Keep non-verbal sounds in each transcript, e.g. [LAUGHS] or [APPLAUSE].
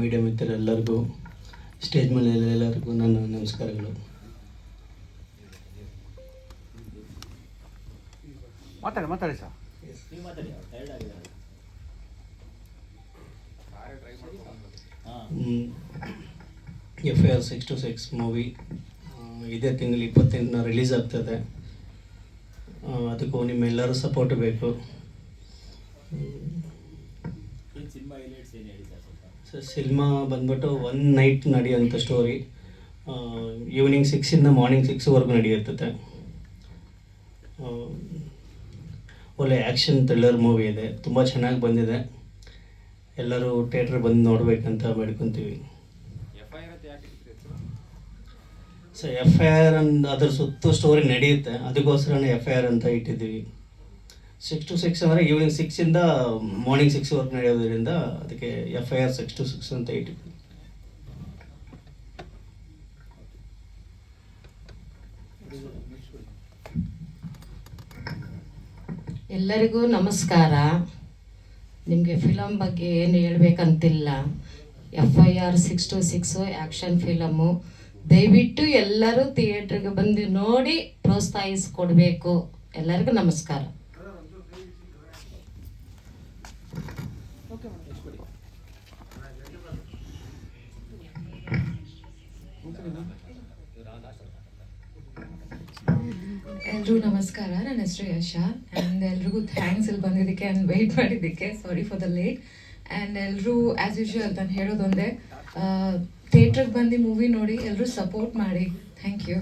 Media ಮಿತ್ರರೆಲ್ಲರಿಗೂ stage ಮೇಲೆ ಎಲ್ಲರಿಗೂ ನನ್ನ ನಮಸ್ಕಾರಗಳು. ಮಾತಾಡಿ ಮಾತಾಡಿ sir. F I R six two six movie ಇದೇ ತಿಂಗಳು ಇಪ್ಪತ್ತೆಂಟನ ರಿಲೀಸ್ ಆಗ್ತದೆ. ಅದಕ್ಕೂ ನಿಮ್ಮೆಲ್ಲರೂ ಸಪೋರ್ಟ್ ಬೇಕು. ಸರ್ ಸಿನಿಮಾ ಬಂದ್ಬಿಟ್ಟು ಒನ್ ನೈಟ್ ನಡೆಯುವಂಥ ಸ್ಟೋರಿ ಈವ್ನಿಂಗ್ ಸಿಕ್ಸಿಂದ ಮಾರ್ನಿಂಗ್ ಸಿಕ್ಸ್ವರೆಗೂ ನಡೆಯುತ್ತದೆ ಆ, ಒಳ್ಳೆ ಆ್ಯಕ್ಷನ್ ಥ್ರಿಲ್ಲರ್ ಮೂವಿ ಇದೆ. ತುಂಬ ಚೆನ್ನಾಗಿ ಬಂದಿದೆ. ಎಲ್ಲರೂ ಥಿಯೇಟ್ರ್ ಬಂದು ನೋಡಬೇಕಂತ ಬೇಡ್ಕೊತೀವಿ. ಸೊ ಎಫ್ ಐ ಆರ್ ಅಂದ್ ಅದ್ರ ಸುತ್ತ ಸ್ಟೋರಿ ನಡೆಯುತ್ತೆ. ಅದಕ್ಕೋಸ್ಕರನೇ ಎಫ್ ಐ ಆರ್ ಅಂತ ಇಟ್ಟಿದ್ದೀವಿ. ಸಿಕ್ಸ್ ಟು ಸಿಕ್ಸ್ ಅಂದರೆ ಈವ್ನಿಂಗ್ ಸಿಕ್ಸಿಂದ ಮಾರ್ನಿಂಗ್ ಸಿಕ್ಸ್ವರೆಗೆ ನಡೆಯೋದ್ರಿಂದ ಅದಕ್ಕೆ F I R six two six ಅಂತ ಇಟ್ಟಿದ್ದೀವಿ. ಎಲ್ಲರಿಗೂ ನಮಸ್ಕಾರ. ನಿಮಗೆ ಫಿಲಮ್ ಬಗ್ಗೆ ಏನು ಹೇಳ್ಬೇಕಂತಿಲ್ಲ. F I R six two six action film ದಯವಿಟ್ಟು ಎಲ್ಲರೂ ಥಿಯೇಟ್ರಿಗೆ ಬಂದು ನೋಡಿ ಪ್ರೋತ್ಸಾಹಿಸ್ಕೊಡ್ಬೇಕು. ಎಲ್ಲರಿಗೂ ನಮಸ್ಕಾರ. ಎಲ್ರಿಗೂ ನಮಸ್ಕಾರ. ನನ್ನ ಹೆಸರು ಯಶ. ಆ್ಯಂಡ್ ಎಲ್ರಿಗೂ ಥ್ಯಾಂಕ್ಸ್ ಇಲ್ಲಿ ಬಂದಿದ್ದಕ್ಕೆ ಆ್ಯಂಡ್ ವೆಯ್ಟ್ ಮಾಡಿದ್ದಕ್ಕೆ. Sorry for the late and ಎಲ್ಲರೂ ಆ್ಯಸ್ ಯೂಶುವಲ್ ನಾನು ಹೇಳೋದೊಂದೇ ಥಿಯೇಟ್ರಿಗೆ ಬಂದು ಮೂವಿ ನೋಡಿ ಎಲ್ಲರೂ ಸಪೋರ್ಟ್ ಮಾಡಿ. ಥ್ಯಾಂಕ್ ಯು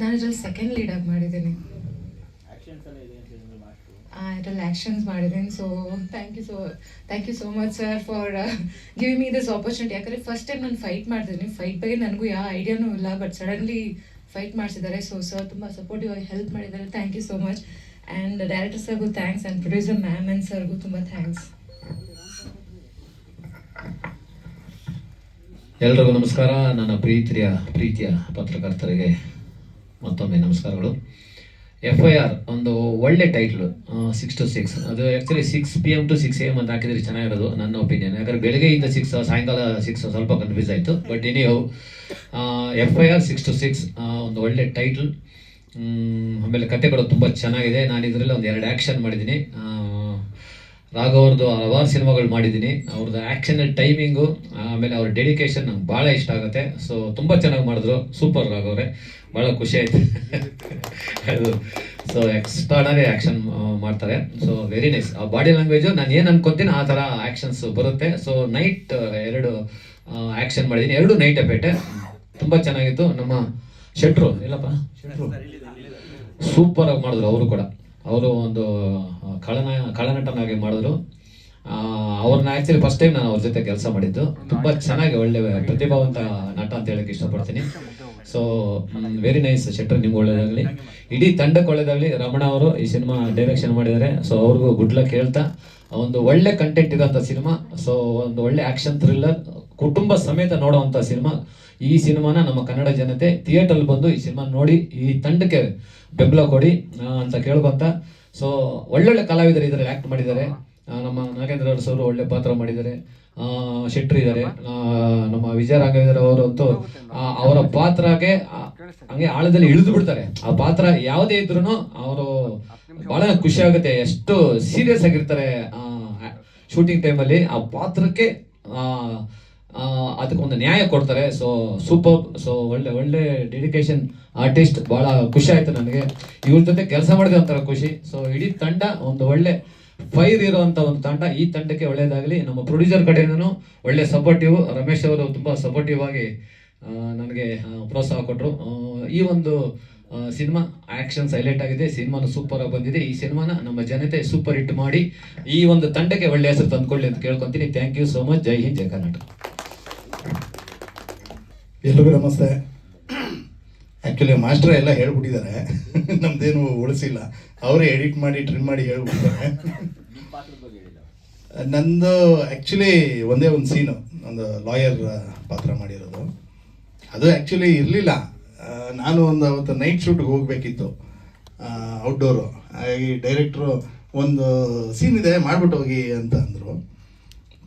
ನಾನು ಇದ್ರಲ್ಲಿ ಸೆಕೆಂಡ್ ಲೀಡಾಗಿ ಮಾಡಿದ್ದೀನಿ. ಇದರಲ್ಲಿ ಆ್ಯಕ್ಷನ್ಸ್ ಮಾಡಿದ್ದೀನಿ. So thank you so thank you so much sir for giving me this opportunity ಯಾಕಂದರೆ ಫಸ್ಟ್ ಟೈಮ್ ನಾನು ಫೈಟ್ ಮಾಡ್ತೀನಿ ಫೈಟ್ ಬಗ್ಗೆ ನನಗೂ ಯಾವ ಐಡಿಯಾನೂ ಇಲ್ಲ ಬಟ್ ಸಡನ್ಲಿ ಫೈಟ್ ಮಾಡಿಸಿದ್ದಾರೆ ಸೊ ಸರ್ ತುಂಬ ಸಪೋರ್ಟಿವ್ ಆಗಿ ಹೆಲ್ಪ್ ಮಾಡಿದ್ದಾರೆ. Thank you so much and director ಸರ್ಗೂ thanks and producer ma'am and ಸರ್ಗೂ ತುಂಬ ಥ್ಯಾಂಕ್ಸ್ ಎಲ್ರಿಗೂ ನಮಸ್ಕಾರ. ನನ್ನ ಪ್ರೀತಿಯ ಪ್ರೀತಿಯ ಪತ್ರಕರ್ತರಿಗೆ ಮತ್ತೊಮ್ಮೆ ನಮಸ್ಕಾರಗಳು. ಎಫ್ ಐ ಆರ್ ಒಂದು ಒಳ್ಳೆ ಟೈಟ್ಲು ಸಿಕ್ಸ್ ಟು ಸಿಕ್ಸ್ ಅದು actually six P M to six M ಅಂತ ಹಾಕಿದ್ರೆ ಚೆನ್ನಾಗಿರೋದು, ನನ್ನ ಒಪಿನಿಯನ್ ಯಾಕಂದರೆ ಬೆಳಗ್ಗೆಯಿಂದ ಸಿಕ್ಸ್ ಸಾಯಂಕಾಲ ಸಿಕ್ಸ್ ಸ್ವಲ್ಪ ಕನ್ಫ್ಯೂಸ್ ಆಯಿತು. But anyhow F I R six two six ಒಂದು ಒಳ್ಳೆ ಟೈಟ್ಲ್ ಆಮೇಲೆ ಕತೆಗಳು ತುಂಬ ಚೆನ್ನಾಗಿದೆ. ನಾನು ಇದರಲ್ಲಿ ಒಂದು ಎರಡು ಆ್ಯಕ್ಷನ್ ಮಾಡಿದ್ದೀನಿ. ರಾಘವ್ರದ್ದು ಹಲವಾರು ಸಿನಿಮಾಗಳು ಮಾಡಿದ್ದೀನಿ. ಅವ್ರದ್ದು ಆ್ಯಕ್ಷನ್ ಟೈಮಿಂಗು ಆಮೇಲೆ ಅವ್ರ ಡೆಡಿಕೇಶನ್ ನಂಗೆ ಭಾಳ ಇಷ್ಟ ಆಗುತ್ತೆ. ಸೊ ತುಂಬ ಚೆನ್ನಾಗಿ ಮಾಡಿದ್ರು. ಸೂಪರ್ ರಾಘವ್ರೆ ಭಾಳ ಖುಷಿ ಆಯಿತು. ಅದು. ಸೊ ಎಕ್ಸ್ಟ್ರಾಡರಿ ಆ್ಯಕ್ಷನ್ ಮಾಡ್ತಾರೆ. ಸೊ ವೆರಿ ನೈಸ್ ಆ ಬಾಡಿ ಲ್ಯಾಂಗ್ವೇಜು ನಾನು ಏನು ಅನ್ಕೊತೀನಿ ಆ ಥರ ಆ್ಯಕ್ಷನ್ಸ್ ಬರುತ್ತೆ. ಸೊ ನೈಟ್ ಎರಡು ಆ್ಯಕ್ಷನ್ ಮಾಡಿದ್ದೀನಿ. ಎರಡು ನೈಟ್ ಅಪೇಟೆ ತುಂಬ ಚೆನ್ನಾಗಿತ್ತು. ನಮ್ಮ ಶೆಟ್ರು ಇಲ್ಲಪ್ಪ? ಸೂಪರಾಗಿ ಸೂಪರ್ ಆಗಿ ಮಾಡಿದ್ರು ಅವರು ಕೂಡ. ಅವರು ಒಂದು ಖಳನ ಖಳನಟನಾಗಿ ಮಾಡಿದ್ರು. ಅವ್ರನ್ನ ಆ್ಯಕ್ಚುಲಿ ಫಸ್ಟ್ ಟೈಮ್ ನಾನು ಅವ್ರ ಜೊತೆ ಕೆಲಸ ಮಾಡಿದ್ದು. ತುಂಬ ಚೆನ್ನಾಗಿ ಒಳ್ಳೆ ಪ್ರತಿಭಾವಂತ ನಟ ಅಂತ ಹೇಳಕ್ ಇಷ್ಟಪಡ್ತೀನಿ. ಸೊ ವೆರಿ ನೈಸ್ ಶೆಟ್ರ್ ನಿಮ್ಗೆ ಒಳ್ಳೆಯದಾಗಲಿ ಇಡೀ ತಂಡಕ್ಕೆ ಒಳ್ಳೆಯದಾಗಲಿ ರಮಣ ಅವರು ಈ ಸಿನಿಮಾ ಡೈರೆಕ್ಷನ್ ಮಾಡಿದ್ದಾರೆ. ಸೊ ಅವ್ರಿಗೂ ಗುಡ್ ಲಕ್ ಹೇಳ್ತಾ. ಒಂದು ಒಳ್ಳೆ ಕಂಟೆಂಟ್ ಇರೋಂಥ ಸಿನಿಮಾ. ಸೊ ಒಂದು ಒಳ್ಳೆ ಆ್ಯಕ್ಷನ್ ಥ್ರಿಲ್ಲರ್ ಕುಟುಂಬ ಸಮೇತ ನೋಡೋವಂಥ ಸಿನಿಮಾ. ಈ ಸಿನಿಮಾನ ನಮ್ಮ ಕನ್ನಡ ಜನತೆ ಥಿಯೇಟರ್ ಬಂದು ಈ ಸಿನಿಮಾ ನೋಡಿ, ಈ ತಂಡಕ್ಕೆ ಬೆಂಬಲ ಕೊಡಿ ಅಂತ ಕೇಳ್ಕೊಂತ ಸೊ ಒಳ್ಳೊಳ್ಳೆ ಕಲಾವಿದರು ಇದರಲ್ಲಿ ಆಕ್ಟ್ ಮಾಡಿದ್ದಾರೆ. ನಮ್ಮ ನಾಗೇಂದ್ರ ಅವರ ಅವರು ಒಳ್ಳೆ ಪಾತ್ರ ಮಾಡಿದ್ದಾರೆ. ಶೆಟ್ರು ಇದ್ದಾರೆ ನಮ್ಮ ವಿಜಯ ರಾಘವೇಂದ್ರ ಅವರು ಅಂತೂ ಅವರ ಪಾತ್ರಕ್ಕೆ ಹಂಗೆ ಆಳದಲ್ಲಿ ಇಳಿದು ಬಿಡ್ತಾರೆ. ಆ ಪಾತ್ರ ಯಾವುದೇ ಇದ್ರು ಅವರು ಬಹಳ ಖುಷಿ ಆಗುತ್ತೆ. ಎಷ್ಟು ಸೀರಿಯಸ್ ಆಗಿರ್ತಾರೆ ಶೂಟಿಂಗ್ ಟೈಮಲ್ಲಿ ಆ ಪಾತ್ರಕ್ಕೆ ಆ, ಒಂದು ನ್ಯಾಯ ಕೊಡ್ತಾರೆ. ಸೊ ಸೂಪರ್ ಸೊ ಒಳ್ಳೆ ಒಳ್ಳೆ ಡೆಡಿಕೇಶನ್ ಆರ್ಟಿಸ್ಟ್ ಬಹಳ ಖುಷಿ ಆಯ್ತು ನನಗೆ. ಇವ್ರ ಜೊತೆ ಕೆಲಸ ಮಾಡಿದೆ ಒಂಥರ ಖುಷಿ. ಸೊ ಇಡೀ ತಂಡ ಒಂದು ಒಳ್ಳೆ ಫೈರ್ ಇರುವಂತ ಒಂದು ತಂಡ. ಈ ತಂಡಕ್ಕೆ ಒಳ್ಳೇದಾಗಲಿ. ನಮ್ಮ ಪ್ರೊಡ್ಯೂಸರ್ ಕಡೆಯಿಂದನೂ ಒಳ್ಳೆ ಸಪೋರ್ಟಿವ್ ರಮೇಶ್ ಅವರು ತುಂಬ ಸಪೋರ್ಟಿವ್ ಆಗಿ ನನಗೆ ಪ್ರೋತ್ಸಾಹ ಕೊಟ್ಟರು ಈ ಒಂದು ಸಿನಿಮಾ ಆ್ಯಕ್ಷನ್ ಸೈಲೆಂಟ್ ಆಗಿದೆ. ಸಿನಿಮಾನು ಸೂಪರ್ ಬಂದಿದೆ. ಈ ಸಿನಿಮಾನ ನಮ್ಮ ಜನತೆ ಸೂಪರ್ ಹಿಟ್ ಮಾಡಿ ಈ ಒಂದು ತಂಡಕ್ಕೆ ಒಳ್ಳೆ ಹೆಸರು ತಂದುಕೊಳ್ಳಿ ಅಂತ ಕೇಳ್ಕೊತೀನಿ. Thank you so much Jai Hind Jai Karnataka. ಎಲ್ರಿಗೂ ನಮಸ್ತೆ ಆ್ಯಕ್ಚುಲಿ ಮಾಸ್ಟರ್ ಎಲ್ಲ ಹೇಳ್ಬಿಟ್ಟಿದ್ದಾರೆ. ನಮ್ದೇನು ಉಳಿಸಿಲ್ಲ. ಅವರೇ ಎಡಿಟ್ ಮಾಡಿ ಟ್ರಿಮ್ ಮಾಡಿ ಹೇಳ್ಬಿಟ್ಟಿದ್ದಾರೆ. ನಂದು ಆ್ಯಕ್ಚುಲಿ ಒಂದೇ ಒಂದು ಸೀನು ಒಂದು ಲಾಯರ್ ಪಾತ್ರ ಮಾಡಿರೋದು. ಅದು ಆ್ಯಕ್ಚುಲಿ ಇರಲಿಲ್ಲ. ನಾನು ಒಂದು ಅವತ್ತು ನೈಟ್ ಶೂಟ್ಗೆ ಹೋಗಬೇಕಿತ್ತು. ಔಟ್ಡೋರು ಹಾಗಾಗಿ ಡೈರೆಕ್ಟ್ರು ಒಂದು ಸೀನ್ ಇದೆ, ಮಾಡ್ಬಿಟ್ಟು ಹೋಗಿ ಅಂತ ಅಂದರು.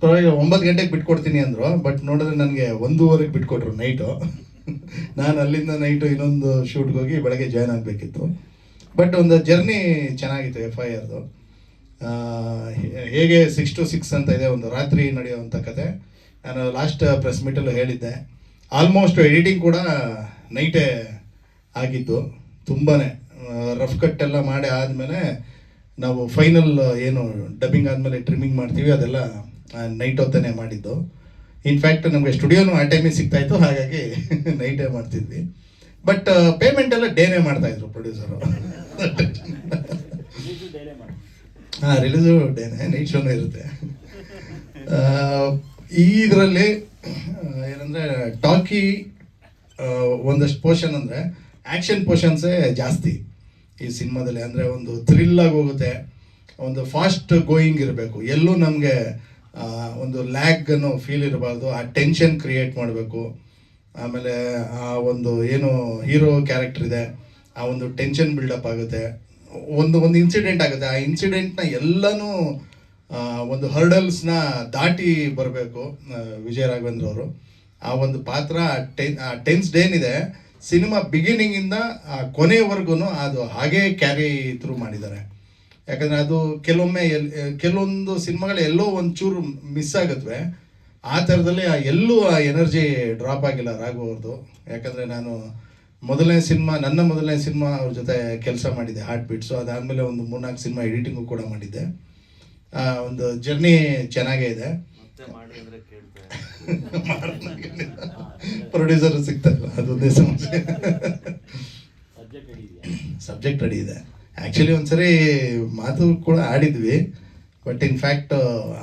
ಪರವಾಗಿಲ್ಲ ಒಂಬತ್ತು ಗಂಟೆಗೆ ಬಿಟ್ಕೊಡ್ತೀನಿ ಅಂದರು ಬಟ್ ನೋಡಿದ್ರೆ ನನಗೆ ಒಂದೂವರೆಗೆ ಬಿಟ್ಕೊಟ್ರು ನೈಟು ನಾನು ಅಲ್ಲಿಂದ ನೈಟು ಇನ್ನೊಂದು ಶೂಟ್ಗೆ ಹೋಗಿ ಬೆಳಗ್ಗೆ ಜಾಯ್ನ್ ಆಗಬೇಕಿತ್ತು. ಬಟ್ ಒಂದು ಜರ್ನಿ ಚೆನ್ನಾಗಿತ್ತು ಎಫ್ ಐ ಆರ್ದು ಹೇಗೆ ಸಿಕ್ಸ್ ಟು ಸಿಕ್ಸ್ ಅಂತ ಇದೆ, ಒಂದು ರಾತ್ರಿ ನಡೆಯುವಂಥ ಕತೆ. ನಾನು ಲಾಸ್ಟ್ ಪ್ರೆಸ್ ಮೀಟಲ್ಲೂ ಹೇಳಿದ್ದೆ. ಆಲ್ಮೋಸ್ಟ್ ಎಡಿಟಿಂಗ್ ಕೂಡ ನೈಟೇ ಆಗಿದ್ದು. ತುಂಬಾ ರಫ್ ಕಟ್ ಎಲ್ಲ ಮಾಡಿ ಆದಮೇಲೆ ನಾವು ಫೈನಲ್ ಏನು ಡಬ್ಬಿಂಗ್ ಆದಮೇಲೆ ಟ್ರಿಮ್ಮಿಂಗ್ ಮಾಡ್ತೀವಿ, ಅದೆಲ್ಲ ನೈಟ್ ಹೊತ್ತನೇ ಮಾಡಿದ್ದು. ಇನ್ಫ್ಯಾಕ್ಟ್ ನಮಗೆ ಸ್ಟುಡಿಯೋನು ಆ ಟೈಮಿಗೆ ಸಿಗ್ತಾ ಇತ್ತು ಹಾಗಾಗಿ [LAUGHS] ನೈಟೇ ಮಾಡ್ತಿದ್ವಿ. ಬಟ್ ಪೇಮೆಂಟ್ ಎಲ್ಲ ಡೇನೇ ಮಾಡ್ತಾ ಇದ್ರು ಪ್ರೊಡ್ಯೂಸರು ಹಾಂ ರಿಲೀಸು ಡೇನೆ ನೈಟ್ ಶೋನೇ ಇರುತ್ತೆ. ಈ ಇದರಲ್ಲಿ ಏನಂದರೆ ಟಾಕಿ ಒಂದಷ್ಟು ಪೋರ್ಷನ್ ಅಂದರೆ ಆ್ಯಕ್ಷನ್ ಪೋರ್ಷನ್ಸೇ ಜಾಸ್ತಿ. ಈ ಸಿನಿಮಾದಲ್ಲಿ ಅಂದರೆ ಒಂದು ಥ್ರಿಲ್ ಆಗಿ ಹೋಗುತ್ತೆ. ಒಂದು ಫಾಸ್ಟ್ ಗೋಯಿಂಗ್ ಇರಬೇಕು. ಎಲ್ಲೂ ನಮಗೆ ಒಂದು ಲ್ಯಾಗ್ ಅನ್ನೋ ಫೀಲ್ ಇರಬಾರ್ದು, ಆ ಟೆನ್ಷನ್ ಕ್ರಿಯೇಟ್ ಮಾಡಬೇಕು. ಆಮೇಲೆ ಆ ಒಂದು ಏನು ಹೀರೋ ಕ್ಯಾರೆಕ್ಟರ್ ಇದೆ, ಆ ಒಂದು ಟೆನ್ಷನ್ ಬಿಲ್ಡಪ್ ಆಗುತ್ತೆ. ಒಂದು ಒಂದು ಇನ್ಸಿಡೆಂಟ್ ಆಗುತ್ತೆ. ಆ ಇನ್ಸಿಡೆಂಟ್ನ ಎಲ್ಲನೂ ಒಂದು ಹರ್ಡಲ್ಸ್ನ ದಾಟಿ ಬರಬೇಕು ವಿಜಯ ರಾಘವೇಂದ್ರ ಅವರು. ಆ ಒಂದು ಪಾತ್ರ ಟೆನ್ ಆ ಟೆನ್ಸ್ ಏನಿದೆ ಸಿನಿಮಾ ಬಿಗಿನಿಂಗಿಂದ ಕೊನೆಯವರೆಗೂ ಅದು ಹಾಗೇ ಕ್ಯಾರಿ ಥ್ರೂ ಮಾಡಿದ್ದಾರೆ. ಯಾಕಂದರೆ ಅದು ಕೆಲವೊಮ್ಮೆ ಎಲ್ ಕೆಲವೊಂದು ಸಿನಿಮಾಗಳು ಎಲ್ಲೋ ಒಂಚೂರು ಮಿಸ್ ಆಗತ್ವೆ ಆ ಥರದಲ್ಲಿ ಆ ಎಲ್ಲೂ ಆ ಎನರ್ಜಿ ಡ್ರಾಪ್ ಆಗಿಲ್ಲ ರಾಘು ಅವ್ರದ್ದು. ಯಾಕಂದರೆ ನಾನು ಮೊದಲನೇ ಸಿನಿಮಾ ನನ್ನ ಮೊದಲನೇ ಸಿನಿಮಾ ಅವ್ರ ಜೊತೆ ಕೆಲಸ ಮಾಡಿದ್ದೆ ಹಾರ್ಟ್ ಬೀಟ್ಸು ಅದಾದಮೇಲೆ ಒಂದು ಮೂರ್ನಾಲ್ಕು ಸಿನಿಮಾ ಎಡಿಟಿಂಗು ಕೂಡ ಮಾಡಿದ್ದೆ. ಆ, ಒಂದು ಜರ್ನಿ ಚೆನ್ನಾಗೇ ಇದೆ. ಪ್ರೊಡ್ಯೂಸರ್ [LAUGHS] ಸಿಗ್ತಾರಲ್ಲ ಅದೊಂದೇ ಸಮಸ್ಯೆ. ಸಬ್ಜೆಕ್ಟ್ ರೆಡಿ ಇದೆ. ಆ್ಯಕ್ಚುಲಿ ಒಂದ್ಸರಿ ಮಾತು ಕೂಡ ಆಡಿದ್ವಿ. ಬಟ್ ಇನ್ಫ್ಯಾಕ್ಟ್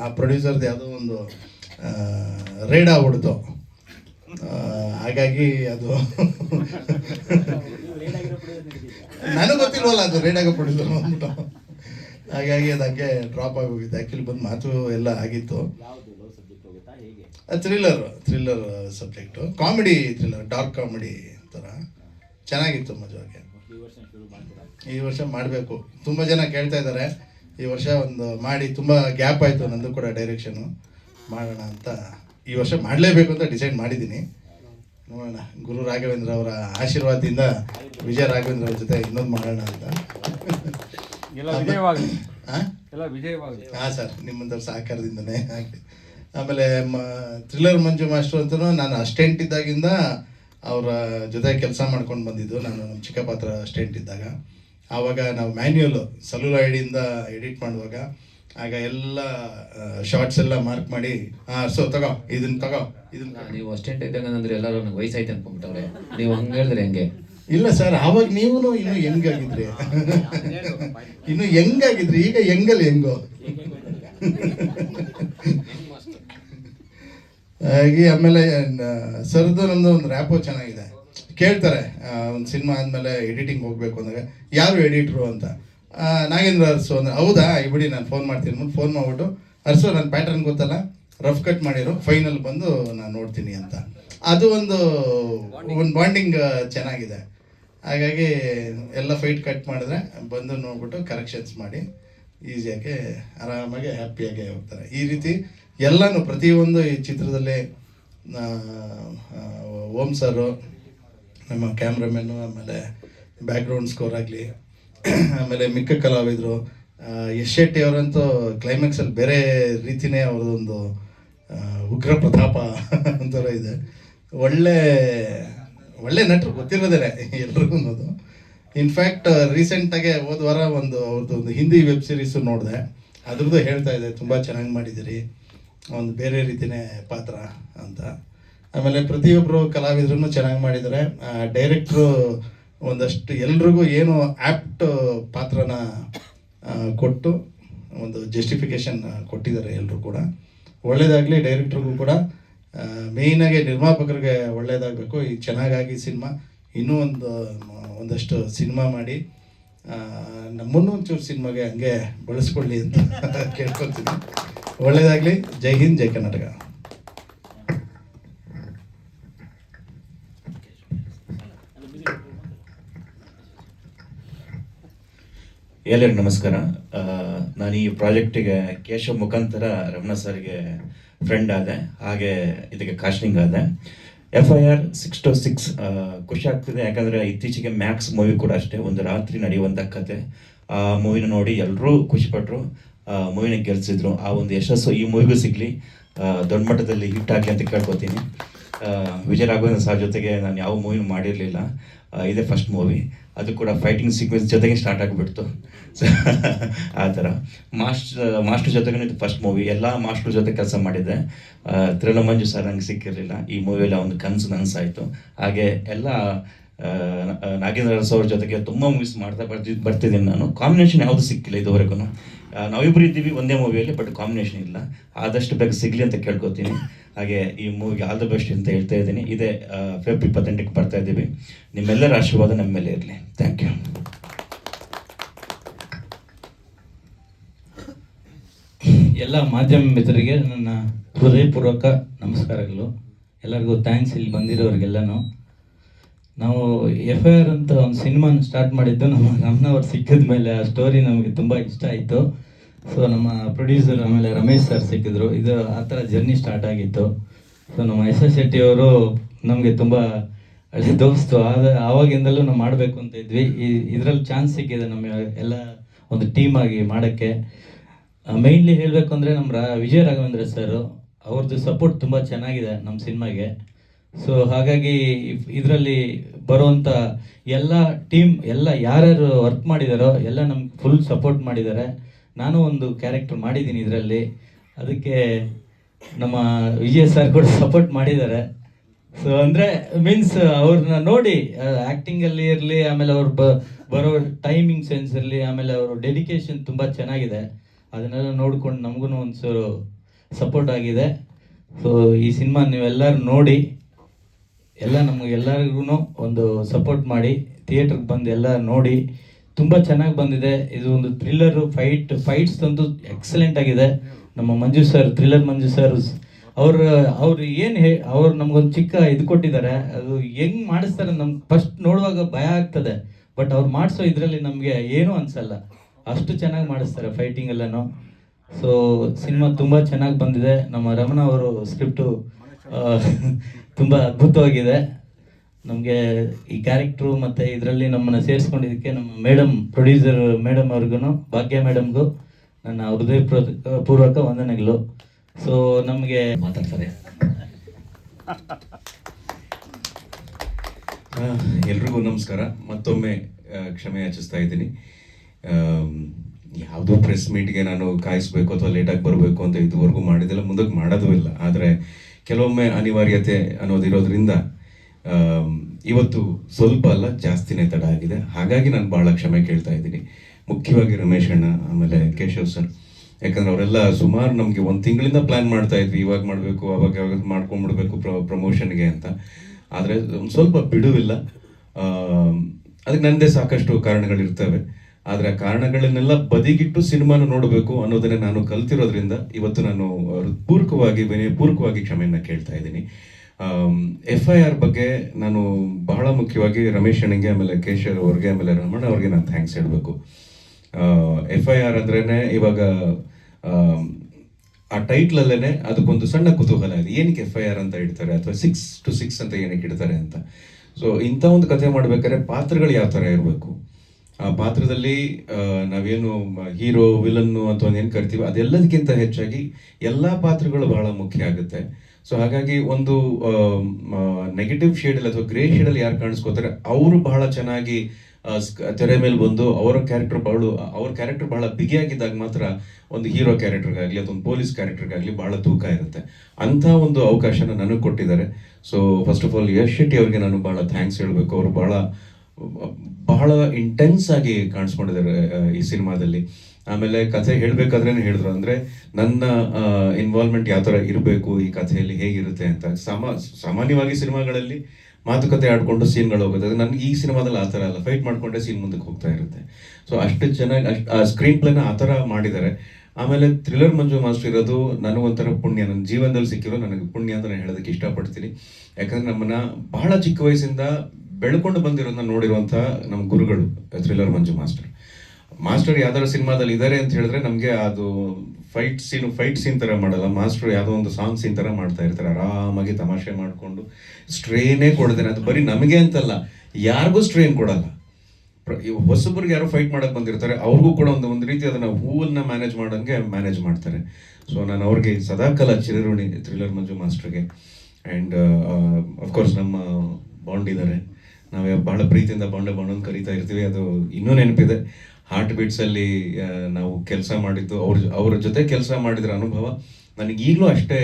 ಆ ಪ್ರೊಡ್ಯೂಸರ್ದು ಯಾವುದೋ ಒಂದು ರೇಡ್ ಆಗ್ಬಿಡ್ತು. ಹಾಗಾಗಿ ಅದು ನನಗೆ ಗೊತ್ತಿಲ್ವಲ್ಲ ಅದು ರೇಡ್ ಆಗೋ ಪ್ರೊಡ್ಯೂಸರ್ ಅಂದ್ಬಿಟ್ಟು. ಹಾಗಾಗಿ ಅದು ಹಂಗೆ ಡ್ರಾಪ್ ಆಗೋಗಿತ್ತು ಆ್ಯಕ್ಚುಲಿ ಬಂದು ಮಾತು ಎಲ್ಲ ಆಗಿತ್ತು. Thriller thriller subject comedy thriller dark comedy ಥರ ಚೆನ್ನಾಗಿತ್ತು ಮಜವಾಗಿ ಈ ವರ್ಷ ಮಾಡಬೇಕು. ತುಂಬ ಜನ ಕೇಳ್ತಾ ಇದ್ದಾರೆ. ಈ ವರ್ಷ ಒಂದು ಮಾಡಿ ತುಂಬ ಗ್ಯಾಪ್ ಆಯಿತು ನಂದು ಕೂಡ ಡೈರೆಕ್ಷನು ಮಾಡೋಣ ಅಂತ ಈ ವರ್ಷ ಮಾಡಲೇಬೇಕು ಅಂತ ಡಿಸೈಡ್ ಮಾಡಿದ್ದೀನಿ. ನೋಡೋಣ. ಗುರು ರಾಘವೇಂದ್ರ ಅವರ ಆಶೀರ್ವಾದದಿಂದ ವಿಜಯ ರಾಘವೇಂದ್ರ ಅವ್ರ ಜೊತೆ ಇನ್ನೊಂದು ಮಾಡೋಣ ಅಂತ. ಹಾಂ ಸರ್ ನಿಮ್ಮಂಥವ್ರ ಸಹಕಾರದಿಂದನೇ ಆಗಲಿ ಆಮೇಲೆ ಮ ಥ್ರಿಲ್ಲರ್ ಮಂಜು ಮಾಸ್ಟರ್ ಅಂತಲೂ ನಾನು ಅಸ್ಟೆಂಟ್ ಇದ್ದಾಗಿಂದ ಅವರ ಜೊತೆ ಕೆಲಸ ಮಾಡ್ಕೊಂಡು ಬಂದಿದ್ದು. ನಾನು ನಮ್ಮ ಚಿಕ್ಕಪಾತ್ರ ಅಸ್ಟೆಂಟ್ ಇದ್ದಾಗ. ಆವಾಗ ನಾವು ಮ್ಯಾನ್ಯಲ್ ಸಲೂಲ್ ಐಡಿಯಿಂದ ಎಡಿಟ್ ಮಾಡುವಾಗ ಆಗ ಎಲ್ಲ ಶಾರ್ಟ್ಸ್ ಎಲ್ಲ ಮಾರ್ಕ್ ಮಾಡಿ ಹಾಂ ಸೊ ತಗೋ ಇದನ್ನ ತಗೋ ಇದನ್ನ ನೀವು ಅಷ್ಟೆಂಟ್ ಇದ್ದಾಗ ಅಂದ್ರೆ ಎಲ್ಲರೂ ನನಗೆ ವಯಸ್ಸಾಯ್ತು ಅನ್ಕೊಂಡ್ಬಿಟ್ಟವ್ರೆ ನೀವು ಹಂಗೆ ಹೇಳಿದ್ರೆ ಹೆಂಗೆ? ಇಲ್ಲ ಸರ್ ಆವಾಗ ನೀವು ಇನ್ನು ಹೆಂಗಾಗಿದ್ರಿ [LAUGHS] ಇನ್ನು ಹೆಂಗಾಗಿದ್ರಿ ಈಗ ಹೆಂಗಲ್ಲ ಹೆಂಗೋ. [LAUGHS] ಹಾಗೆ ಆಮೇಲೆ ಸರ್ದು ನಮ್ದು ಒಂದು ರ್ಯಾಪೋ ಚೆನ್ನಾಗಿದೆ. ಕೇಳ್ತಾರೆ ಒಂದು ಸಿನಿಮಾ ಆದಮೇಲೆ ಎಡಿಟಿಂಗ್ ಹೋಗ್ಬೇಕು ಅಂದಾಗ ಯಾರು ಎಡಿಟ್ರು ಅಂತ? ನಾಗೇಂದ್ರ ಅರ್ಸು ಅಂದರೆ ಹೌದಾ? ಈ ಬಿಡಿ ನಾನು ಫೋನ್ ಮಾಡ್ತೀನಿ ಮುಂದೆ ಫೋನ್ ಮಾಡ್ಬಿಟ್ಟು ಅರಸು ನನ್ನ ಪ್ಯಾಟರ್ನ್ ಗೊತ್ತಲ್ಲ? ರಫ್ ಕಟ್ ಮಾಡಿರೋ ಫೈನಲ್ ಬಂದು ನಾನು ನೋಡ್ತೀನಿ ಅಂತ. ಅದು ಒಂದು ಒಂದು ಬಾಂಡಿಂಗ್ ಚೆನ್ನಾಗಿದೆ. ಹಾಗಾಗಿ ಎಲ್ಲ ಫೈಟ್ ಕಟ್ ಮಾಡಿದ್ರೆ ಬಂದು ನೋಡ್ಬಿಟ್ಟು ಕರೆಕ್ಷನ್ಸ್ ಮಾಡಿ ಈಸಿಯಾಗಿ ಆರಾಮಾಗಿ ಹ್ಯಾಪಿಯಾಗಿ ಹೋಗ್ತಾರೆ. ಈ ರೀತಿ ಎಲ್ಲನೂ ಪ್ರತಿಯೊಂದು ಈ ಚಿತ್ರದಲ್ಲಿ ಓಂ ಸರು ನಮ್ಮ ಕ್ಯಾಮ್ರಾಮೆನ್ನು, ಆಮೇಲೆ ಬ್ಯಾಕ್ಗ್ರೌಂಡ್ ಸ್ಕೋರ್ ಆಗಲಿ, ಆಮೇಲೆ ಮಿಕ್ಕ ಕಲಾವಿದರು. ಯಶ್ ಶೆಟ್ಟಿ ಅವರಂತೂ ಕ್ಲೈಮ್ಯಾಕ್ಸಲ್ಲಿ ಬೇರೆ ರೀತಿನೇ ಅವ್ರದ್ದೊಂದು ಉಗ್ರ ಪ್ರತಾಪ ಒಂಥರ ಇದೆ. ಒಳ್ಳೆ ಒಳ್ಳೆ ನಟರು ಗೊತ್ತಿರೋದೇ ಎಲ್ರಿಗೂ ಅನ್ನೋದು. ಇನ್ಫ್ಯಾಕ್ಟ್ ರೀಸೆಂಟಾಗೆ ಹೋದ ವಾರ ಒಂದು ಅವ್ರದ್ದು ಒಂದು ಹಿಂದಿ ವೆಬ್ ಸೀರೀಸು ನೋಡಿದೆ. ಅದ್ರದ್ದು ಹೇಳ್ತಾ ಇದೆ ತುಂಬ ಚೆನ್ನಾಗಿ ಮಾಡಿದ್ದೀರಿ. ಒಂದು ಬೇರೆ ರೀತಿನೇ ಪಾತ್ರ ಅಂತ. ಆಮೇಲೆ ಪ್ರತಿಯೊಬ್ಬರು ಕಲಾವಿದ್ರು ಚೆನ್ನಾಗಿ ಮಾಡಿದ್ದಾರೆ. ಡೈರೆಕ್ಟ್ರು ಒಂದಷ್ಟು ಎಲ್ರಿಗೂ ಏನು ಆ್ಯಪ್ಟ್ ಪಾತ್ರನ ಕೊಟ್ಟು ಒಂದು ಜಸ್ಟಿಫಿಕೇಶನ್ ಕೊಟ್ಟಿದ್ದಾರೆ ಎಲ್ಲರೂ ಕೂಡ. ಒಳ್ಳೇದಾಗಲಿ ಡೈರೆಕ್ಟ್ರಿಗೂ ಕೂಡ. ಮೇಯ್ನಾಗಿ ನಿರ್ಮಾಪಕರಿಗೆ ಒಳ್ಳೇದಾಗಬೇಕು. ಈ ಚೆನ್ನಾಗಾಗಿ ಸಿನಿಮಾ, ಇನ್ನೂ ಒಂದು, ಒಂದಷ್ಟು ಸಿನಿಮಾ ಮಾಡಿ. ನಮ್ಮನ್ನು ಒಂಚೂರು ಸಿನಿಮಾಗೆ ಹಂಗೆ ಬಳಸ್ಕೊಳ್ಳಿ ಅಂತ [LAUGHS] ಕೇಳ್ಕೊತೀನಿ ಒಳ್ಳೇದಾಗಲಿ. ಜೈ ಹಿಂದ್, ಜೈ ಕರ್ನಾಟಕ. ಎಲ್ಲರಿಗೂ ನಮಸ್ಕಾರ. ನಾನು ಈ ಪ್ರಾಜೆಕ್ಟಿಗೆ ಕೇಶವ್ ಮುಖಾಂತರ ರಮಣ ಸರ್ಗೆ ಫ್ರೆಂಡ್ ಆದೆ. ಹಾಗೆ ಇದಕ್ಕೆ ಕಾಸ್ಟಿಂಗ್ ಆದೆ. F I R six two six ಖುಷಿ ಆಗ್ತಿದೆ. ಯಾಕಂದರೆ ಇತ್ತೀಚೆಗೆ ಮ್ಯಾಕ್ಸ್ ಮೂವಿ ಕೂಡ ಅಷ್ಟೇ, ಒಂದು ರಾತ್ರಿ ನಡೆಯುವಂಥ ಕತೆ. ಆ ಮೂವಿನ ನೋಡಿ ಎಲ್ಲರೂ ಖುಷಿಪಟ್ಟರು ಮೂವಿನ ಗೆಲ್ಸಿದ್ರು. ಆ ಒಂದು ಯಶಸ್ಸು ಈ ಮೂವಿಗೂ ಸಿಗಲಿ. ದೊಡ್ಡ ಮಟ್ಟದಲ್ಲಿ ಹಿಟ್ ಆಗಲಿ ಅಂತ ಕೇಳ್ಕೊತೀನಿ. ವಿಜಯ ರಾಘವೇಂದ್ರ ಸರ್ ಜೊತೆಗೆ ನಾನು ಯಾವ ಮೂವಿನೂ ಮಾಡಿರಲಿಲ್ಲ. ಇದೇ ಫಸ್ಟ್ ಮೂವಿ ಅದು ಕೂಡ ಫೈಟಿಂಗ್ ಸೀಕ್ವೆನ್ಸ್ ಜೊತೆಗೆ ಸ್ಟಾರ್ಟ್ ಆಗಿಬಿಡ್ತು. ಸೊ ಆ ಥರ. ಮಾಸ್ಟರ್ ಮಾಸ್ಟರ್ ಜೊತೆಗೂ ಇದು ಫಸ್ಟ್ ಮೂವಿ ಎಲ್ಲ ಮಾಸ್ಟರ್ ಜೊತೆ ಕೆಲಸ ಮಾಡಿದ್ದೆ ತ್ರಿಲ ಮಂಜು ಸರ್ ನಂಗೆ ಸಿಕ್ಕಿರಲಿಲ್ಲ. ಈ ಮೂವಿಯಲ್ಲಿ ಒಂದು ಕನಸು ನನಸಾಯಿತು. ಹಾಗೆ ಎಲ್ಲ ನಾಗೇಂದ್ರ ಅವ್ರ ಜೊತೆಗೆ ತುಂಬ ಮೂವೀಸ್ ಮಾಡ್ತಾ ಬರ್ತಿ ಬರ್ತಿದ್ದೀನಿ ನಾನು. ಕಾಂಬಿನೇಷನ್ ಯಾವುದು ಸಿಕ್ಕಿಲ್ಲ ಇದುವರೆಗೂ ನಾವಿಬ್ಬರು ಇದ್ದೀವಿ ಒಂದೇ ಮೂವಿಯಲ್ಲಿ ಬಟ್ ಕಾಂಬಿನೇಷನ್ ಇಲ್ಲ. ಆದಷ್ಟು ಬೇಗ ಸಿಗಲಿ ಅಂತ ಕೇಳ್ಕೊತೀನಿ. ಹಾಗೆ ಈ ಮೂವಿಗೆ ಆಲ್ ದ ಬೆಸ್ಟ್ ಅಂತ ಹೇಳ್ತಾ ಇದ್ದೀನಿ. ಇದೇ ಫೆಬ್ ಇಪ್ಪತ್ತೆಂಟಕ್ಕೆ ಬರ್ತಾ ಇದ್ದೀವಿ. ನಿಮ್ಮೆಲ್ಲರ ಆಶೀರ್ವಾದ ನಮ್ಮ ಮೇಲೆ ಇರಲಿ. ಥ್ಯಾಂಕ್ ಯು ಎಲ್ಲ ಮಾಧ್ಯಮ ಮಿತ್ರರಿಗೆ ನನ್ನ ಹೃದಯಪೂರ್ವಕ ನಮಸ್ಕಾರಗಳು. ಎಲ್ಲರಿಗೂ ಥ್ಯಾಂಕ್ಸ್ ಇಲ್ಲಿ ಬಂದಿರೋರಿಗೆಲ್ಲನೂ. ನಾವು ಎಫ್ ಐ ಆರ್ ಅಂತ ಒಂದು ಸಿನಿಮಾನ ಸ್ಟಾರ್ಟ್ ಮಾಡಿದ್ದು ನಮ್ಮ ನಮ್ಮನವ್ರು ಸಿಕ್ಕಿದ ಮೇಲೆ ಆ ಸ್ಟೋರಿ ನಮಗೆ ತುಂಬ ಇಷ್ಟ ಆಯಿತು. ಸೊ ನಮ್ಮ ಪ್ರೊಡ್ಯೂಸರ್ ಆಮೇಲೆ ರಮೇಶ್ ಸರ್ ಸಿಕ್ಕಿದ್ರು. ಇದು ಆ ಥರ ಜರ್ನಿ ಸ್ಟಾರ್ಟ್ ಆಗಿತ್ತು. ಸೊ ನಮ್ಮ ಎಸ್ ಎಸ್ ಶೆಟ್ಟಿ ಅವರು ನಮಗೆ ತುಂಬ ಹಳೆ ದೋಸ್ತು. ಆದ, ಆವಾಗಿಂದಲೂ ನಾವು ಮಾಡಬೇಕು ಅಂತ ಇದ್ವಿ. ಇದರಲ್ಲಿ ಚಾನ್ಸ್ ಸಿಕ್ಕಿದೆ ನಮ್ಮ ಎಲ್ಲ ಒಂದು ಟೀಮ್ ಆಗಿ ಮಾಡೋಕ್ಕೆ. ಮೇಯ್ನ್ಲಿ ಹೇಳಬೇಕು ಅಂದರೆ ನಮ್ಮ ರಾ, ವಿಜಯ ರಾಘವೇಂದ್ರ ಸರ್ ಅವ್ರದ್ದು ಸಪೋರ್ಟ್ ತುಂಬ ಚೆನ್ನಾಗಿದೆ ನಮ್ಮ ಸಿನಿಮಾಗೆ. ಸೊ ಹಾಗಾಗಿ ಇದರಲ್ಲಿ ಬರುವಂಥ ಎಲ್ಲ ಟೀಮ್ ಎಲ್ಲ ಯಾರ್ಯಾರು ವರ್ಕ್ ಮಾಡಿದಾರೋ ಎಲ್ಲ ನಮ್ಗೆ ಫುಲ್ ಸಪೋರ್ಟ್ ಮಾಡಿದ್ದಾರೆ. ನಾನು ಒಂದು ಕ್ಯಾರೆಕ್ಟರ್ ಮಾಡಿದ್ದೀನಿ ಇದರಲ್ಲಿ. ಅದಕ್ಕೆ ನಮ್ಮ ವಿಜಯ್ ಸರ್ ಕೂಡ ಸಪೋರ್ಟ್ ಮಾಡಿದ್ದಾರೆ. ಸೊ ಅಂದರೆ ಮೀನ್ಸ್ ಅವ್ರನ್ನ ನೋಡಿ ಆ್ಯಕ್ಟಿಂಗಲ್ಲಿ ಇರಲಿ, ಆಮೇಲೆ ಅವ್ರು ಬರೋ ಟೈಮಿಂಗ್ ಸೆನ್ಸ್ ಇರಲಿ, ಆಮೇಲೆ ಅವರು ಡೆಡಿಕೇಶನ್ ತುಂಬ ಚೆನ್ನಾಗಿದೆ. ಅದನ್ನೆಲ್ಲ ನೋಡ್ಕೊಂಡು ನಮಗೂ ಒಂಚೂರು ಸಪೋರ್ಟ್ ಆಗಿದೆ. ಸೊ ಈ ಸಿನಿಮಾ ನೀವೆಲ್ಲರೂ ನೋಡಿ, ಎಲ್ಲ ನಮಗೆಲ್ಲರಿಗೂ ಒಂದು ಸಪೋರ್ಟ್ ಮಾಡಿ ಥಿಯೇಟ್ರಿಗೆ ಬಂದು ಎಲ್ಲ ನೋಡಿ ತುಂಬ ಚೆನ್ನಾಗಿ ಬಂದಿದೆ. ಇದು ಒಂದು ಥ್ರಿಲ್ಲರ್ ಫೈಟ್, ಫೈಟ್ಸ್ ಅಂತೂ ಎಕ್ಸಲೆಂಟ್ ಆಗಿದೆ. ನಮ್ಮ Manju sir, thriller Manju sir, ಅವ್ರ, ಅವ್ರು ಏನು ಹೇ, ಅವ್ರು ನಮ್ಗೊಂದು ಚಿಕ್ಕ ಇದು ಕೊಟ್ಟಿದ್ದಾರೆ. ಅದು ಹೆಂಗ್ ಮಾಡಿಸ್ತಾರೆ ನಮ್ಗೆ ಫಸ್ಟ್ ನೋಡುವಾಗ ಭಯ ಆಗ್ತದೆ. ಬಟ್ ಅವ್ರು ಮಾಡಿಸೋ ಇದರಲ್ಲಿ ನಮಗೆ ಏನೂ ಅನ್ಸಲ್ಲ. ಅಷ್ಟು ಚೆನ್ನಾಗಿ ಮಾಡಿಸ್ತಾರೆ ಫೈಟಿಂಗ್ ಎಲ್ಲನೂ. ಸೊ ಸಿನಿಮಾ ತುಂಬ ಚೆನ್ನಾಗಿ ಬಂದಿದೆ. ನಮ್ಮ ರಮಣ ಅವರು ಸ್ಕ್ರಿಪ್ಟು [LAUGHS] ತುಂಬ ಅದ್ಭುತವಾಗಿದೆ. ನಮಗೆ ಈ ಕ್ಯಾರೆಕ್ಟ್ರು ಮತ್ತು ಇದರಲ್ಲಿ ನಮ್ಮನ್ನು ಸೇರಿಸ್ಕೊಂಡಿದ್ದಕ್ಕೆ ನಮ್ಮ ಮೇಡಮ್ ಪ್ರೊಡ್ಯೂಸರ್ ಮೇಡಮ್ ಅವ್ರಿಗೂ ಭಾಗ್ಯ ಮೇಡಮ್ಗೂ ನನ್ನ ಹೃದಯ ಪೂರ್ವಕ ವಂದನೆಗಳು. ಸೊ ನಮಗೆ ಮಾತಾಡ್ತಾರೆ. ಎಲ್ರಿಗೂ ನಮಸ್ಕಾರ. ಮತ್ತೊಮ್ಮೆ ಕ್ಷಮೆ ಯಾಚಿಸ್ತಾ ಇದ್ದೀನಿ. ಯಾವುದೋ ಪ್ರೆಸ್ ಮೀಟ್ಗೆ ನಾನು ಕಾಯಿಸ್ಬೇಕು ಅಥವಾ ಲೇಟಾಗಿ ಬರಬೇಕು ಅಂತ ಇದುವರೆಗೂ ಮಾಡಿದ್ದಿಲ್ಲ ಮುಂದಕ್ಕೆ ಮಾಡೋದೂ ಇಲ್ಲ. ಆದರೆ ಕೆಲವೊಮ್ಮೆ ಅನಿವಾರ್ಯತೆ ಅನ್ನೋದಿರೋದ್ರಿಂದ ಇವತ್ತು ಸ್ವಲ್ಪ ಅಲ್ಲ, ಜಾಸ್ತಿನೇ ತಡ ಆಗಿದೆ. ಹಾಗಾಗಿ ನಾನು ಭಾಳ ಕ್ಷಮೆ ಕೇಳ್ತಾ ಇದ್ದೀನಿ. ಮುಖ್ಯವಾಗಿ ರಮೇಶ್ ಅಣ್ಣ, ಆಮೇಲೆ ಕೇಶವ್ ಸರ್. ಯಾಕಂದ್ರೆ ಅವರೆಲ್ಲ ಸುಮಾರು ನಮಗೆ ಒಂದು ತಿಂಗಳಿಂದ ಪ್ಲಾನ್ ಮಾಡ್ತಾ ಇದ್ವಿ ಇವಾಗ ಮಾಡಬೇಕು, ಅವಾಗ ಯಾವಾಗ ಮಾಡ್ಕೊಂಡ್ಬಿಡ್ಬೇಕು ಪ್ರ ಪ್ರಮೋಷನ್ಗೆ ಅಂತ. ಆದರೆ ಒಂದು ಸ್ವಲ್ಪ ಬಿಡುವಿಲ್ಲ. ಅದಕ್ಕೆ ನನ್ನದೇ ಸಾಕಷ್ಟು ಕಾರಣಗಳಿರ್ತವೆ. ಆದರೆ ಆ ಕಾರಣಗಳನ್ನೆಲ್ಲ ಬದಿಗಿಟ್ಟು ಸಿನಿಮಾನ ನೋಡಬೇಕು ಅನ್ನೋದನ್ನೇ ನಾನು ಕಲ್ತಿರೋದ್ರಿಂದ ಇವತ್ತು ನಾನು ಹೃತ್ಪೂರ್ವಕವಾಗಿ ವಿನಯಪೂರ್ವಕವಾಗಿ ಕ್ಷಮೆಯನ್ನು ಕೇಳ್ತಾ ಇದ್ದೀನಿ. ಎಫ್ ಐ ಆರ್ ಬಗ್ಗೆ ನಾನು ಬಹಳ ಮುಖ್ಯವಾಗಿ ರಮೇಶ್ ಅಣ್ಣಗೆ ಆಮೇಲೆ ಕೇಶವ್ ಅವ್ರಿಗೆ ಆಮೇಲೆ ರಮಣ ಅವ್ರಿಗೆ ನಾನು ಥ್ಯಾಂಕ್ಸ್ ಹೇಳಬೇಕು. ಎಫ್ ಐ ಆರ್ ಅಂದ್ರೇ ಇವಾಗ ಆ ಟೈಟ್ಲಲ್ಲೇ ಅದಕ್ಕೊಂದು ಸಣ್ಣ ಕುತೂಹಲ ಇದೆ. ಏನಕ್ಕೆ ಎಫ್ ಐ ಆರ್ ಅಂತ ಇಡ್ತಾರೆ ಅಥವಾ ಸಿಕ್ಸ್ ಟು ಸಿಕ್ಸ್ ಅಂತ ಏನಕ್ಕೆ ಇಡ್ತಾರೆ ಅಂತ. ಸೊ ಇಂಥ ಒಂದು ಕಥೆ ಮಾಡಬೇಕಾದ್ರೆ ಪಾತ್ರಗಳು ಯಾವ ಥರ ಇರಬೇಕು? ಆ ಪಾತ್ರದಲ್ಲಿ ನಾವೇನು ಹೀರೋ ವಿಲನ್ನು ಅಥವಾ ಏನು ಕರಿತೀವಿ ಅದೆಲ್ಲದಕ್ಕಿಂತ ಹೆಚ್ಚಾಗಿ ಎಲ್ಲ ಪಾತ್ರಗಳು ಬಹಳ ಮುಖ್ಯ ಆಗುತ್ತೆ. ಸೊ ಹಾಗಾಗಿ ಒಂದು ನೆಗೆಟಿವ್ ಶೇಡಲ್ಲಿ ಅಥವಾ ಗ್ರೇ ಶೇಡಲ್ಲಿ ಯಾರು ಕಾಣಿಸ್ಕೋತಾರೆ, ಅವರು ಬಹಳ ಚೆನ್ನಾಗಿ ತೆರೆ ಮೇಲೆ ಬಂದು ಅವರ ಕ್ಯಾರೆಕ್ಟರ್ ಬಹಳ, ಅವ್ರ ಕ್ಯಾರೆಕ್ಟರ್ ಬಹಳ ಬಿಗಿಯಾಗಿದ್ದಾಗ ಮಾತ್ರ ಒಂದು ಹೀರೋ ಕ್ಯಾರೆಕ್ಟರ್ಗಾಗಲಿ ಅಥವಾ ಒಂದು ಪೊಲೀಸ್ ಕ್ಯಾರೆಕ್ಟರ್ಗಾಗಲಿ ಬಹಳ ತೂಕ ಇರುತ್ತೆ. ಅಂಥ ಒಂದು ಅವಕಾಶನ ನನಗೆ ಕೊಟ್ಟಿದ್ದಾರೆ. So first of all Yash Shetty ಅವರಿಗೆ ನಾನು ಬಹಳ ಥ್ಯಾಂಕ್ಸ್ ಹೇಳಬೇಕು. ಅವರು ಬಹಳ ಬಹಳ ಇಂಟೆನ್ಸ್ ಆಗಿ ಕಾಣಿಸ್ಕೊಂಡಿದ್ದಾರೆ ಈ ಸಿನಿಮಾದಲ್ಲಿ. ಆಮೇಲೆ ಕಥೆ ಹೇಳ್ಬೇಕಾದ್ರೆ ಹೇಳಿದ್ರು. ಅಂದ್ರೆ ನನ್ನ ಇನ್ವಾಲ್ವ್ಮೆಂಟ್ ಯಾವ ಥರ ಇರಬೇಕು, ಈ ಕಥೆಯಲ್ಲಿ ಹೇಗಿರುತ್ತೆ ಅಂತ. ಸಾಮಾ, ಸಾಮಾನ್ಯವಾಗಿ ಸಿನಿಮಾಗಳಲ್ಲಿ ಮಾತುಕತೆ ಆಡಿಕೊಂಡು ಸೀನ್ಗಳು ಹೋಗುತ್ತೆ. ಅದು ನನಗೆ ಈ ಸಿನಿಮಾದಲ್ಲಿ ಆ ಥರ ಅಲ್ಲ. ಫೈಟ್ ಮಾಡಿಕೊಂಡೆ ಸೀನ್ ಮುಂದಕ್ಕೆ ಹೋಗ್ತಾ ಇರುತ್ತೆ. ಸೊ ಅಷ್ಟು ಚೆನ್ನಾಗಿ ಅಷ್ಟು, ಆ ಸ್ಕ್ರೀನ್ ಪ್ಲೇನ ಆ ಥರ ಮಾಡಿದ್ದಾರೆ. ಆಮೇಲೆ ಥ್ರಿಲ್ಲರ್ ಮಂಜು ಮಾಸ್ಟರ್ ಇರೋದು ನನಗೊಂಥರ ಪುಣ್ಯ. ನನ್ನ ಜೀವನದಲ್ಲಿ ಸಿಕ್ಕಿರೋ ನನಗೆ ಪುಣ್ಯ ಅಂತ ನಾನು ಹೇಳೋದಕ್ಕೆ ಇಷ್ಟಪಡ್ತೀನಿ. ಯಾಕಂದರೆ ನಮ್ಮನ್ನು ಬಹಳ ಚಿಕ್ಕ ವಯಸ್ಸಿಂದ ಬೆಳ್ಕೊಂಡು ಬಂದಿರೋದನ್ನ ನೋಡಿರುವಂಥ ನಮ್ಮ ಗುರುಗಳು ಥ್ರಿಲ್ಲರ್ ಮಂಜು ಮಾಸ್ಟರ್. ಮಾಸ್ಟರ್ ಯಾವ್ದಾರ ಸಿನಿಮಾದಲ್ಲಿ ಇದ್ದಾರೆ ಅಂತ ಹೇಳಿದ್ರೆ ನಮಗೆ ಅದು ಫೈಟ್ ಸೀನ್ ಫೈಟ್ ಸೀನ್ ಥರ ಮಾಡಲ್ಲ. ಮಾಸ್ಟರ್ ಯಾವುದೋ ಒಂದು ಸಾಂಗ್ ಸೀನ್ ಥರ ಮಾಡ್ತಾ ಇರ್ತಾರೆ. ಆರಾಮಾಗಿ ತಮಾಷೆ ಮಾಡಿಕೊಂಡು ಸ್ಟ್ರೇನೇ ಕೊಡ್ತಾರೆ. ಅದು ಬರೀ ನಮಗೆ ಅಂತಲ್ಲ, ಯಾರಿಗೂ ಸ್ಟ್ರೇನ್ ಕೊಡಲ್ಲ. ಹೊಸಬ್ರಿಗೆ ಯಾರೋ ಫೈಟ್ ಮಾಡಕ್ಕೆ ಬಂದಿರ್ತಾರೆ. ಅವ್ರಿಗೂ ಕೂಡ ಒಂದು ಒಂದು ರೀತಿ ಅದನ್ನ ಹೂವನ್ನು ಮ್ಯಾನೇಜ್ ಮಾಡೋಂಗೆ ಮ್ಯಾನೇಜ್ ಮಾಡ್ತಾರೆ. ಸೊ ನಾನು ಅವ್ರಿಗೆ ಸದಾಕಾಲ ಚಿರಋಣಿ ಥ್ರಿಲ್ಲರ್ ಮಂಜು ಮಾಸ್ಟರ್ಗೆ. ಆ್ಯಂಡ್ ಅಫ್ಕೋರ್ಸ್ ನಮ್ಮ ಬಾಂಡ್ ಇದ್ದಾರೆ ನಾವು ಬಹಳ ಪ್ರೀತಿಯಿಂದ ಬಾಂಡ ಬಾಂಡ್ ಅಂತ ಕರಿತಾ ಇರ್ತೀವಿ. ಅದು ಇನ್ನೂ ನೆನಪಿದೆ. ಹಾರ್ಟ್ ಬೀಟ್ಸಲ್ಲಿ ನಾವು ಕೆಲಸ ಮಾಡಿದ್ದು, ಅವ್ರ ಅವ್ರ ಜೊತೆ ಕೆಲಸ ಮಾಡಿದ್ರ ಅನುಭವ ನನಗೆ ಈಗಲೂ ಅಷ್ಟೇ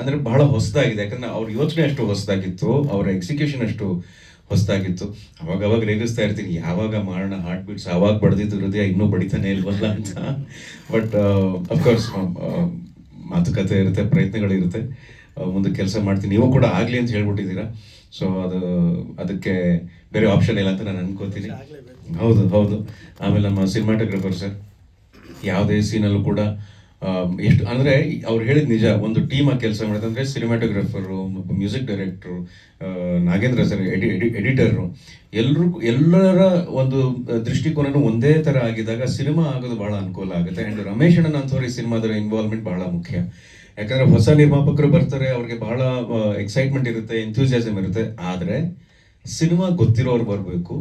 ಅಂದರೆ ಬಹಳ ಹೊಸದಾಗಿದೆ. ಯಾಕಂದ್ರೆ ಅವ್ರ ಯೋಚನೆ ಅಷ್ಟು ಹೊಸದಾಗಿತ್ತು, ಅವರ ಎಕ್ಸಿಕ್ಯೂಷನ್ ಅಷ್ಟು ಹೊಸದಾಗಿತ್ತು. ಅವಾಗ ಅವಾಗ ರೇಗಿಸ್ತಾ ಇರ್ತೀನಿ, ಯಾವಾಗ ಮಾಡೋಣ ಹಾರ್ಟ್ ಬೀಟ್ಸ್ ಅವಾಗ ಬಡ್ದಿದ್ದು ಹೃದಯ ಇನ್ನೂ ಬಡಿತಾನೆ ಇಲ್ವಲ್ಲ ಅಂತ. ಬಟ್ ಅಫ್ಕೋರ್ಸ್ ಮಾತುಕತೆ ಇರುತ್ತೆ ಪ್ರಯತ್ನಗಳಿರುತ್ತೆ ಮುಂದೆ ಕೆಲಸ ಮಾಡ್ತೀನಿ. ನೀವು ಕೂಡ ಆಗಲಿ ಅಂತ ಹೇಳ್ಬಿಟ್ಟಿದ್ದೀರಾ. ಸೊ ಅದು, ಅದಕ್ಕೆ ಬೇರೆ ಆಪ್ಷನ್ ಇಲ್ಲ ಅಂತ ನಾನು ಅನ್ಕೋತೀನಿ. ಹೌದು ಹೌದು. ಆಮೇಲೆ ನಮ್ಮ ಸಿನಿಮಾಟೋಗ್ರಫರ್ ಸರ್, ಯಾವುದೇ ಸೀನಲ್ಲೂ ಕೂಡ ಎಷ್ಟು, ಅಂದರೆ ಅವ್ರು ಹೇಳಿದ ನಿಜ, ಒಂದು ಟೀಮ್ ಆಗಿ ಕೆಲಸ ಮಾಡಿದೆ ಅಂದರೆ cinematographer music director Nagendra sir ಎಡಿ ಎಡಿ ಎಡಿಟರು ಎಲ್ಲರೂ ಎಲ್ಲರ ಒಂದು ದೃಷ್ಟಿಕೋನನೂ ಒಂದೇ ಥರ ಆಗಿದಾಗ ಸಿನಿಮಾ ಆಗೋದು ಭಾಳ ಅನುಕೂಲ ಆಗುತ್ತೆ. ಆ್ಯಂಡ್ ರಮೇಶ್ ಅಣ್ಣ ಅಂಥವ್ರು ಈ ಸಿನಿಮಾದ ಇನ್ವಾಲ್ವ್ಮೆಂಟ್ ಬಹಳ ಮುಖ್ಯ. ಯಾಕಂದ್ರೆ ಹೊಸ ನಿರ್ಮಾಪಕರು ಬರ್ತಾರೆ, ಅವ್ರಿಗೆ ಭಾಳ ಎಕ್ಸೈಟ್ಮೆಂಟ್ ಇರುತ್ತೆ ಎಂಥೂಸಿಯಾಸಮ್ ಇರುತ್ತೆ. ಆದರೆ, ಸಿನಿಮಾ ಗೊತ್ತಿರೋರು ಬರಬೇಕು.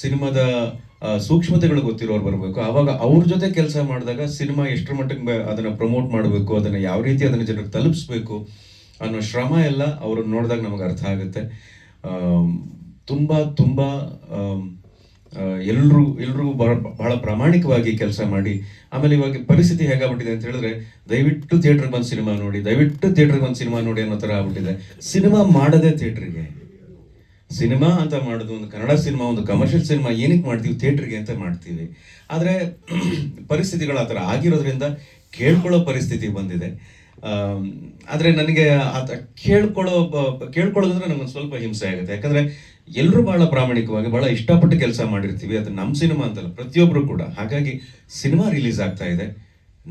ಸಿನಿಮಾದ ಸೂಕ್ಷ್ಮತೆಗಳು ಗೊತ್ತಿರೋರು ಬರಬೇಕು. ಆವಾಗ ಅವ್ರ ಜೊತೆ ಕೆಲಸ ಮಾಡಿದಾಗ ಸಿನಿಮಾ ಎಷ್ಟರ ಮಟ್ಟಿಗೆ ಅದನ್ನು ಪ್ರಮೋಟ್ ಮಾಡಬೇಕು, ಅದನ್ನು ಯಾವ ರೀತಿ ಅದನ್ನು ಜನರಿಗೆ ತಲುಪಿಸ್ಬೇಕು ಅನ್ನೋ ಶ್ರಮ ಎಲ್ಲ ಅವ್ರನ್ನ ನೋಡಿದಾಗ ನಮಗೆ ಅರ್ಥ ಆಗುತ್ತೆ. ತುಂಬ ತುಂಬ ತುಂಬಾ ಎಲ್ಲರೂ ಎಲ್ಲರಿಗೂ ಬಹಳ ಪ್ರಾಮಾಣಿಕವಾಗಿ ಕೆಲಸ ಮಾಡಿ, ಆಮೇಲೆ ಇವಾಗ ಪರಿಸ್ಥಿತಿ ಹೇಗಾಗ್ಬಿಟ್ಟಿದೆ ಅಂತ ಹೇಳಿದ್ರೆ, ದಯವಿಟ್ಟು ಥಿಯೇಟ್ರಿಗೆ ಬಂದು ಸಿನಿಮಾ ನೋಡಿ, ದಯವಿಟ್ಟು ಥಿಯೇಟ್ರಿಗೆ ಬಂದು ಸಿನಿಮಾ ನೋಡಿ ಅನ್ನೋ ಥರ ಆಗ್ಬಿಟ್ಟಿದೆ. ಸಿನಿಮಾ ಮಾಡದೆ ಥಿಯೇಟ್ರಿಗೆ. ಸಿನಿಮಾ ಅಂತ ಮಾಡೋದು, ಒಂದು ಕನ್ನಡ ಸಿನಿಮಾ, ಒಂದು ಕಮರ್ಷಿಯಲ್ ಸಿನಿಮಾ ಏನಕ್ಕೆ ಮಾಡ್ತೀವಿ ಥಿಯೇಟ್ರಿಗೆ ಅಂತ ಮಾಡ್ತೀವಿ. ಆದರೆ [CLEARS THROAT] ಪರಿಸ್ಥಿತಿಗಳು ಆ ಥರ ಆಗಿರೋದ್ರಿಂದ ಕೇಳ್ಕೊಳ್ಳೋ ಪರಿಸ್ಥಿತಿ ಬಂದಿದೆ. ಆದರೆ ನನಗೆ ಆತ ಕೇಳ್ಕೊಳ್ಳೋ ಕೇಳ್ಕೊಳ್ಳೋದಂದ್ರೆ ನನಗೊಂದು ಸ್ವಲ್ಪ ಹಿಂಸೆ ಆಗುತ್ತೆ. ಯಾಕಂದರೆ ಎಲ್ಲರೂ ಭಾಳ ಪ್ರಾಮಾಣಿಕವಾಗಿ ಭಾಳ ಇಷ್ಟಪಟ್ಟು ಕೆಲಸ ಮಾಡಿರ್ತೀವಿ. ಅದು ನಮ್ಮ ಸಿನಿಮಾ ಅಂತಲ್ಲ ಪ್ರತಿಯೊಬ್ಬರು ಕೂಡ. ಹಾಗಾಗಿ ಸಿನಿಮಾ ರಿಲೀಸ್ ಆಗ್ತಾ ಇದೆ.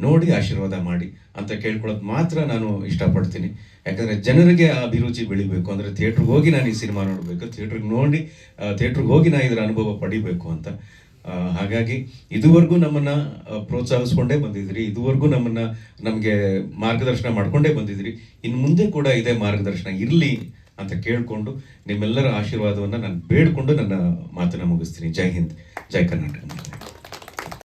ನೋಡಿ ಆಶೀರ್ವಾದ ಮಾಡಿ ಅಂತ ಕೇಳ್ಕೊಳ್ಳೋದು ಮಾತ್ರ ನಾನು ಇಷ್ಟಪಡ್ತೀನಿ. ಯಾಕಂದರೆ ಜನರಿಗೆ ಆ ಅಭಿರುಚಿ ಬೆಳಿಬೇಕು. ಅಂದರೆ ಥಿಯೇಟ್ರಿಗೆ ಹೋಗಿ ನಾನು ಈ ಸಿನಿಮಾ ನೋಡಬೇಕು. ಥಿಯೇಟ್ರಿಗೆ ನೋಡಿ ಥಿಯೇಟ್ರಿಗೆ ಹೋಗಿ ನಾನು ಇದರ ಅನುಭವ ಪಡಿಬೇಕು ಅಂತ. ಹಾಗಾಗಿ ಇದುವರೆಗೂ ನಮ್ಮನ್ನು ಪ್ರೋತ್ಸಾಹಿಸ್ಕೊಂಡೇ ಬಂದಿದ್ರಿ. ಇದುವರೆಗೂ ನಮ್ಮನ್ನು, ನಮಗೆ ಮಾರ್ಗದರ್ಶನ ಮಾಡ್ಕೊಂಡೇ ಬಂದಿದ್ರಿ. ಇನ್ನು ಮುಂದೆ ಕೂಡ ಇದೇ ಮಾರ್ಗದರ್ಶನ ಇರಲಿ ಅಂತ ಕೇಳಿಕೊಂಡು ನಿಮ್ಮೆಲ್ಲರ ಆಶೀರ್ವಾದವನ್ನು ನಾನು ಬೇಡಿಕೊಂಡು ನನ್ನ ಮಾತನ್ನು ಮುಗಿಸ್ತೀನಿ. ಜೈ ಹಿಂದ್. ಜೈ ಕರ್ನಾಟಕ.